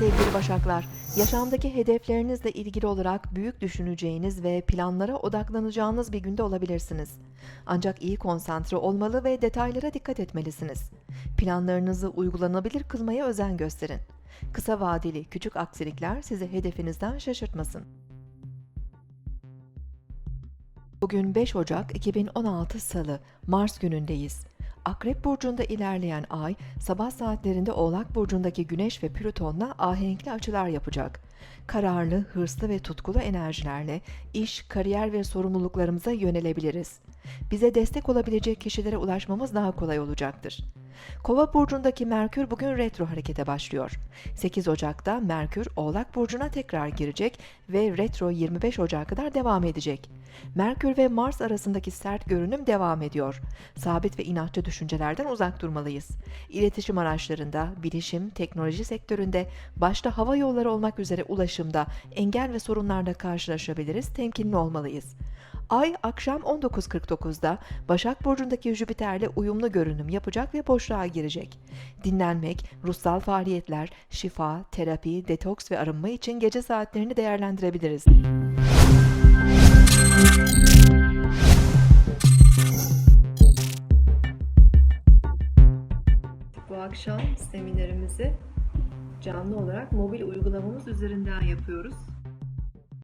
Sevgili Başaklar, yaşamdaki hedeflerinizle ilgili olarak büyük düşüneceğiniz ve planlara odaklanacağınız bir günde olabilirsiniz. Ancak iyi konsantre olmalı ve detaylara dikkat etmelisiniz. Planlarınızı uygulanabilir kılmaya özen gösterin. Kısa vadeli küçük aksilikler sizi hedefinizden şaşırtmasın. Bugün 5 Ocak 2016 Salı, Mars günündeyiz. Akrep burcunda ilerleyen ay, sabah saatlerinde Oğlak burcundaki Güneş ve Plüton'la ahenkli açılar yapacak. Kararlı, hırslı ve tutkulu enerjilerle iş, kariyer ve sorumluluklarımıza yönelebiliriz. Bize destek olabilecek kişilere ulaşmamız daha kolay olacaktır. Kova burcundaki Merkür bugün retro harekete başlıyor. 8 Ocak'ta Merkür Oğlak burcuna tekrar girecek ve retro 25 Ocak'a kadar devam edecek. Merkür ve Mars arasındaki sert görünüm devam ediyor. Sabit ve inatçı düşüncelerden uzak durmalıyız. İletişim araçlarında, bilişim, teknoloji sektöründe, başta hava yolları olmak üzere ulaşımda engel ve sorunlarla karşılaşabiliriz, temkinli olmalıyız. Ay akşam 19.49'da Başak Burcu'ndaki Jüpiter'le uyumlu görünüm yapacak ve boşluğa girecek. Dinlenmek, ruhsal faaliyetler, şifa, terapi, detoks ve arınma için gece saatlerini değerlendirebiliriz. Bu akşam seminerimizi canlı olarak mobil uygulamamız üzerinden yapıyoruz.